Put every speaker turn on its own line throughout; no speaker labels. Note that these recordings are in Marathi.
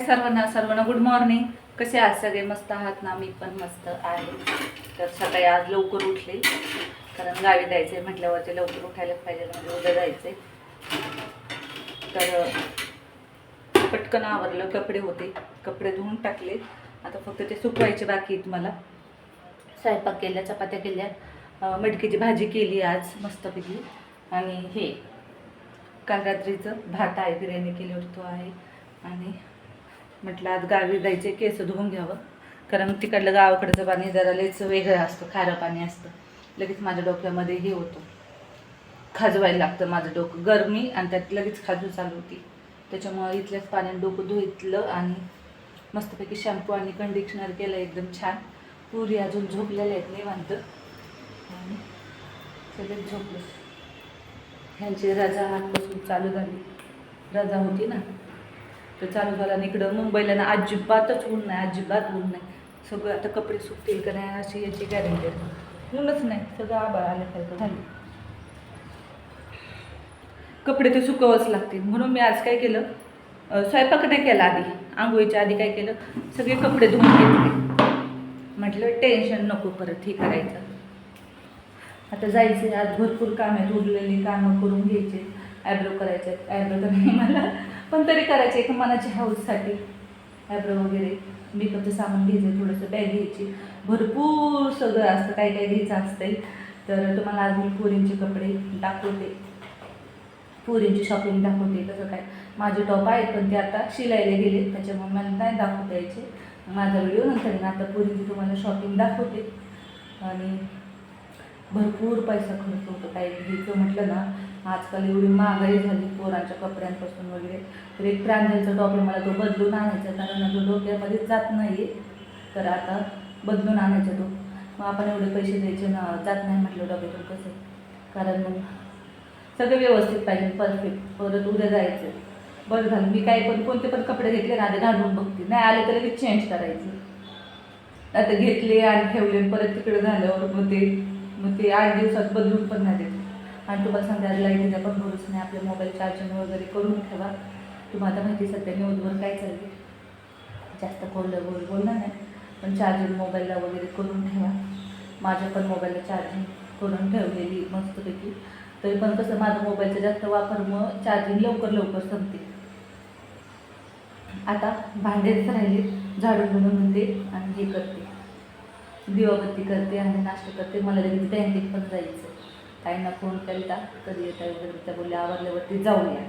सर्वांना सर्वांना गुड मॉर्निंग कसे आहात? सगळे मस्त आहात ना? मी पण मस्त आहे. तर सकाळी आज लवकर उठले. कारण गावी जायचे म्हटल्यावरती लवकर उठायला पाहिजे म्हणजे उद्या जायचे तर पटकन आवरलं कपडे होते. कपडे धुवून टाकले. आता फक्त ते सुकवायचे बाकी आहेत मला. स्वयंपाक केल्या चपात्या केल्या. मटकीची भाजी केली आज मस्तपैकी. आणि हे काल रात्रीचं भात आहे बिर्याणी केली होती तो आहे. आणि म्हटलं आज गावी जायचे केस धुवून घ्यावं. कारण तिकडलं गावाकडचं पाणी जरा लयच वेगळं असतं खारं पाणी असतं. लगेच माझ्या डोक्यामध्ये हे होतं. खाजवायला लागतं माझं डोकं गरमी आणि त्यात लगेच खाजू चालू होती. त्याच्यामुळं इथल्याच पाण्याने डोकं धुतलं आणि मस्तपैकी शॅम्पू आणि कंडिशनर केलं एकदम छान. पुरी अजून झोपलेल्या आहेत निवांत. आणि सगळेच झोपले. ह्यांची रजा आजपासून चालू झाली. रजा होती ना? तर चालू झाला आणि इकडं मुंबईला ना अजिबातच ऊन नाही अजिबात ऊन नाही. सगळं आता कपडे सुकतील का नाही अशी याची गॅरंटी आहे. ऊनच नाही सगळं आबाळ आल्यासारखं झालं कपडे ते सुकवच लागतील. म्हणून मी आज काय केलं? स्वयंपाक नाही केला आधी. आंघोळीच्या आधी काय केलं? सगळे कपडे धुवून घेतले. म्हटलं टेन्शन नको परत हे करायचं. आता जायचे आज भरपूर काम आहेत उरलेली कामं करून घ्यायचे. ॲब्रो करायचे. ॲब्रो तर नाही मला पण तरी करायचे एक मनाच्या हाऊससाठी ॲब्रो वगैरे. मेकअपचं सामान घ्यायचं थोडंसं बॅग घ्यायची. भरपूर सगळं असतं काय काय घ्यायचं असतंय. तर तुम्हाला आज मी पोरींचे कपडे दाखवते. पोरींची शॉपिंग दाखवते कसं काय. माझे टॉप आहेत पण ते आता शिलायला गेले त्याच्यामुळे मला नाही दाखवता यायचे. माझा व्हिडिओ नंतर आता पोरींची तुम्हाला शॉपिंग दाखवते. आणि भरपूर पैसा खर्च होतो. काही घ्यायचं म्हटलं ना आजकाल एवढी महागाई झाली पोरांच्या कपड्यांपासून वगैरे तर एक प्रांजलचा टॉप मला तो बदलून आणायचा कारण तो डोक्यामध्येच जात नाही तर आता बदलून आणायचा तो. मग आपण एवढे पैसे द्यायचे ना जात नाही म्हटलं डोक्यातून कसं. कारण मग सगळं व्यवस्थित पाहिजे परफेक्ट परत उद्या जायचं. बरं झालं मी काही पण कोणते पण कपडे घेतले ना आधी घालून बघते. नाही आले तर लगेच चेंज करायचे. आता घेतले आणि ठेवले परत तिकडे झाल्यावर मग ते मग ते आठ दिवसात बदलून पण नाही देत. आणि तुम्हाला सांगा लाईटीचा पण भरोसा नाही आपल्या मोबाईल चार्जिंग वगैरे करून ठेवा. तुम्हाला आता माहिती सध्या न्यूजवर काय चालते जास्त बोललं बोल बोलणार नाही. पण चार्जिंग मोबाईलला वगैरे करून ठेवा. माझ्या पण मोबाईलला चार्जिंग करून ठेवलेली मस्तपैकी. तरी पण कसं माझं मोबाईलचा जास्त वापर मग चार्जिंग लवकर लवकर संपते. आता भांडेच राहिले झाडून म्हणून ते आणि हे करते. दिवाबत्ती करते आणि नाश्ता करते. मला लगेच बँकेत पण जायचं ताईंना फोन केला कधी येता वगैरे त्या बोलल्या आवरल्यावरती जाऊया.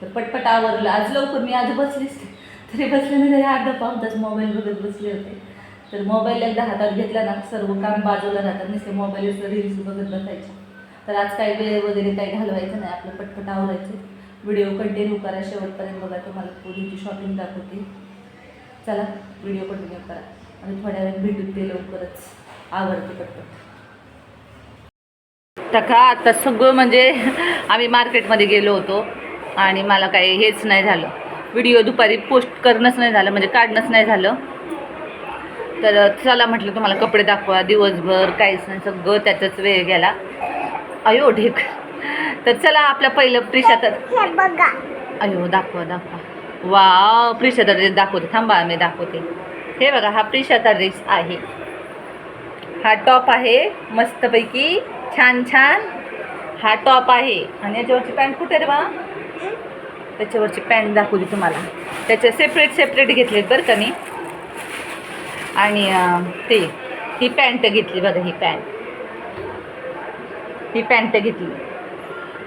तर पटपट आवरलं. आज लवकर मी आज बसलीच तरी बसले नाही तरी अर्धा पाऊन तास मोबाईल बघत बसले होते. तर मोबाईल एकदा हातात घेतला ना सर्व काम बाजूला राहतात. नुसते मोबाईलचं रील्स बघत बसायचे. तर आज काही वेळ वगैरे काही घालवायचं नाही. आपलं पटपट आवरायचं. व्हिडिओ कंटिन्यू करा. शेवटपर्यंत बघा तुम्हाला पूर्वीची शॉपिंग दाखवते. चला व्हिडिओ कंटिन्यू करा. आणि थोड्या वेळ भेटू ते लवकरच आवडते पटपट. टका आता सगळं म्हणजे आम्ही मार्केटमध्ये गेलो होतो आणि मला काही हेच नाही झालं. व्हिडिओ दुपारी पोस्ट करणंच नाही झालं म्हणजे काढणंच नाही झालं. तर चला म्हटलं तुम्हाला कपडे दाखवा दिवसभर काहीच नाही सगळं त्याचाच वेळ गेला. अयो ढेक. तर चला आपल्या पहिलं प्रिशा तर अयो दाखवा दाखवा. वा ड्रेस दाखवते थांबा मी दाखवते. हे बघा हा प्रिशाचा ड्रेस आहे. हा टॉप आहे मस्तपैकी छान छान. हा टॉप आहे. आणि याच्यावरची पॅन्ट कुठे रे बा? त्याच्यावरची पॅन्ट दाखवली तुम्हाला. त्याचे सेपरेट सेपरेट घेतलेत बरं का मी. आणि ते ही पॅन्ट घेतली बघा ही पॅन्ट ही पॅन्ट घेतली.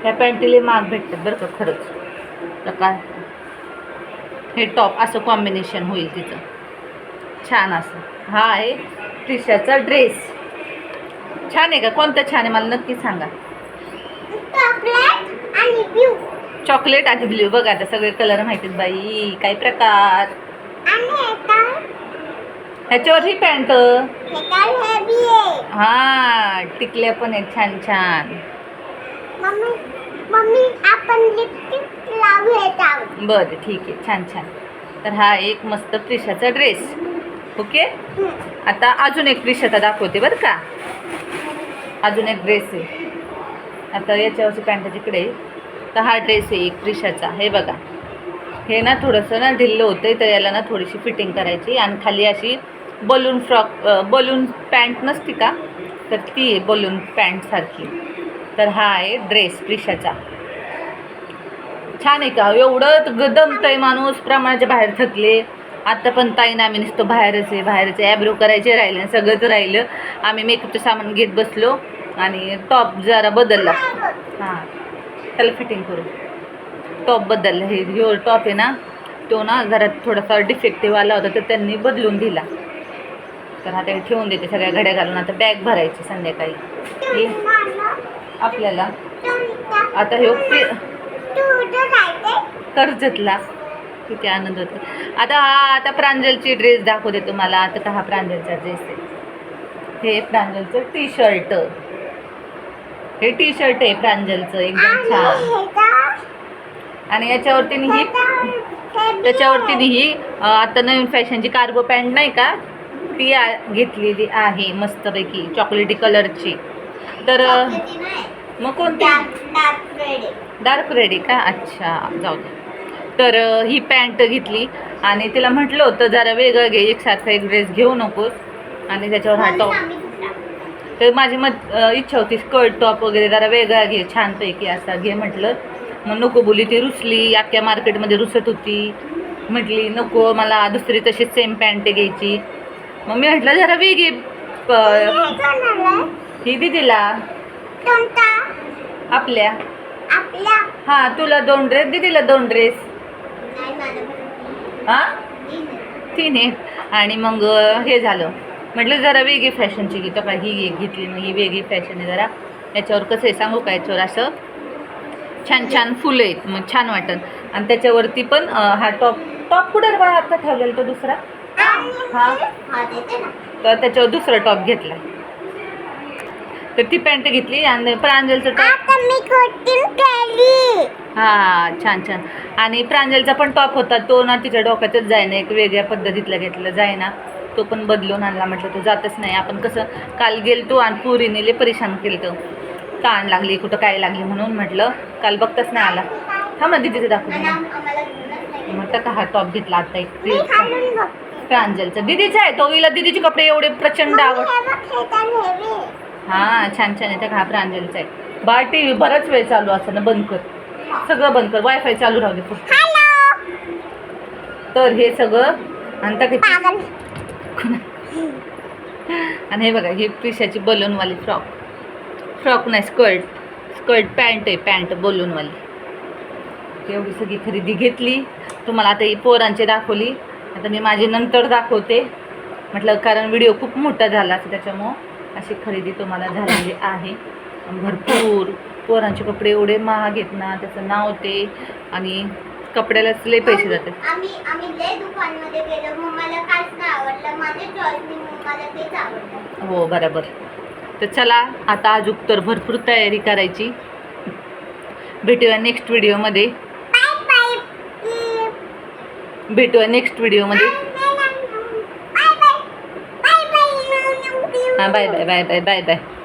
ह्या पॅन्टीला माग भेटतात बरं का खरंच. तर काय हे टॉप असं कॉम्बिनेशन होईल तिचं. छान असं. हा आहे ट्रिशाचा ड्रेस छान आहे का? कोणता छान आहे? मला नक्की सांगा.
चॉकलेट आणि
ब्ल्यू. बघा आता सगळे कलर माहितीत बाई. काय प्रकार?
आणि हे काय?
ह्याच्यावर ही पॅन्ट
हे
हा टिकल्या पण आहेत छान छान. बरं ठीक आहे. छान छान. तर हा एक मस्त प्रिशाचा ड्रेस ओके आता अजून एक प्रिशाचा दाखवते बरं का. अजून एक ड्रेस आहे. आता याच्यावरची पॅन्ट तिकडे तर हा ड्रेस आहे एक प्रिशाचा हे बघा. हे ना थोडंसं ना ढिल्लं होतं तर याला ना थोडीशी फिटिंग करायची आणि खाली अशी बलून फ्रॉक बलून पॅन्ट नसती का? तर ती आहे बलून पॅन्टसारखी तर हा आहे ड्रेस प्रिशाचा छान आहे का? एवढं ग- आहे माणूस. प्रमाणाच्या बाहेर थकले. आता पण ताईनं आम्ही नुसतं बाहेरच आहे बाहेरच आहे. ॲब्रो करायचे राहिले सगळंच राहिलं. आम्ही मेकअपचं सामान घेत बसलो आणि टॉप जरा बदलला. हां. त्याला फिटिंग करू. टॉप बदलला. हे ह्यो टॉप आहे ना तो ना जरा थोडासा डिफेक्टिव्ह आला होता तर त्यांनी बदलून दिला. तर हे ठेवून देते सगळ्या घड्या घालून. आता बॅग भरायची संध्याकाळी. हे आपल्याला. आता हे कर्जतला. किती आनंद होतो. आता हा आता प्रांजलची ड्रेस दाखवते तुम्हाला. आता का हा प्रांजलचा ड्रेस आहे. हे प्रांजलचं टी शर्ट हे टी शर्ट आहे प्रांजलचं. एकदम छान. आणि याच्यावरती ही त्याच्यावरती ही आता नवीन फॅशनची कार्गो पॅन्ट नाही का? ती घेतलेली आहे मस्तपैकी. चॉकलेटी कलरची तर मग कोणती? डार्क रेड आहे का? अच्छा. जाऊ दे. तर ही पॅन्ट घेतली आणि तिला म्हटलं होतं जरा वेगळं घे एकसारखा एक ड्रेस घेऊ नकोस. आणि त्याच्यावर हा टॉप तर माझी मत इच्छा होती स्कर्ट टॉप वगैरे जरा वेगळा घे छानपैकी असा घे म्हटलं. मग नको बोली ती रुसली अख्ख्या मार्केटमध्ये रुसत होती. म्हटली नको मला दुसरी तशीच सेम पॅन्ट घ्यायची. मग मी म्हटलं जरा वेगळी ही दिदीला आपल्या.
आपल्या.
हां तुला दोन ड्रेस दिदीला दोन ड्रेस हां? तीन आहेत आणि मग हे झालं. म्हटलं जरा वेगळी फॅशनची घेतो का ही घे- घेतली मग ही वेगळी फॅशन आहे जरा. याच्यावर कसं आहे सांगू का? याच्यावर असं छान छान फुलं आहेत. मग छान वाटन. आणि त्याच्यावरती पण हा टॉप टॉप कुठे बाळा? आता ठेवलेला तो दुसरा? हा.
हा
तर त्याच्यावर दुसरा टॉप घेतला. तर ती पॅन्ट घेतली. आणि प्रांजलचं टॉप हा छान छान. आणि प्रांजलचा पण टॉप होता. तो ना तिच्या डोक्यातच जायना एक वेगळ्या पद्धतीतला घेतला जायना तो पण बदलून आणला. म्हटलं तो जातच नाही. आपण कसं काल गेलतो आणि पुरीने परेशान केलं तो ताण लागली? कुठं काय लागली? म्हणून म्हटलं काल बघताच नाही आला.
आम्हाला घेऊनच नाही गेलं.
म्हटलं का हा टॉप घेतला आता एक प्रांजलचा. दिदीचा आहे. तो हिला दिदीचे कपडे एवढे प्रचंड आवड
हे हे.
हा छान छान आहे. त्या हा प्रांजलचा आहे. बाळ टी व्ही बराच वेळ चालू असं ना बंद कर. सगळं बंद कर. वायफाय चालू राहू दे. तर हे सगळं आणि त्या किती-
पागल.
आणि हे बघा ही प्रिशाची बलूनवाली फ्रॉक. फ्रॉक नाही स्कर्ट. स्कर्ट पॅन्ट आहे पॅन्ट बलूनवाली. एवढी सगळी खरेदी घेतली. तुम्हाला आता ही पोरांची दाखवली. आता मी माझी नंतर दाखवते. म्हटलं कारण व्हिडिओ खूप मोठा झाला असं त्याच्यामुळं अशी खरेदी तुम्हाला झालेली आहे. भरपूर पोरांचे कपडे एवढे महाग आहेत ना त्याचं नाव ते आणि कपड्यालाच लय पैसे जातात
आम्ही आम्ही लय दुकानमध्ये गेलो मम्माला काहीच नाही आवडलं माझ्या चॉईसने मम्माला तेच आवडलं
हो बरोबर तर चला आता अजून तर भरपूर तयारी करायची भेटूया नेक्स्ट व्हिडिओमध्ये भेटूया नेक्स्ट व्हिडिओमध्ये हां bye bye bye bye bye bye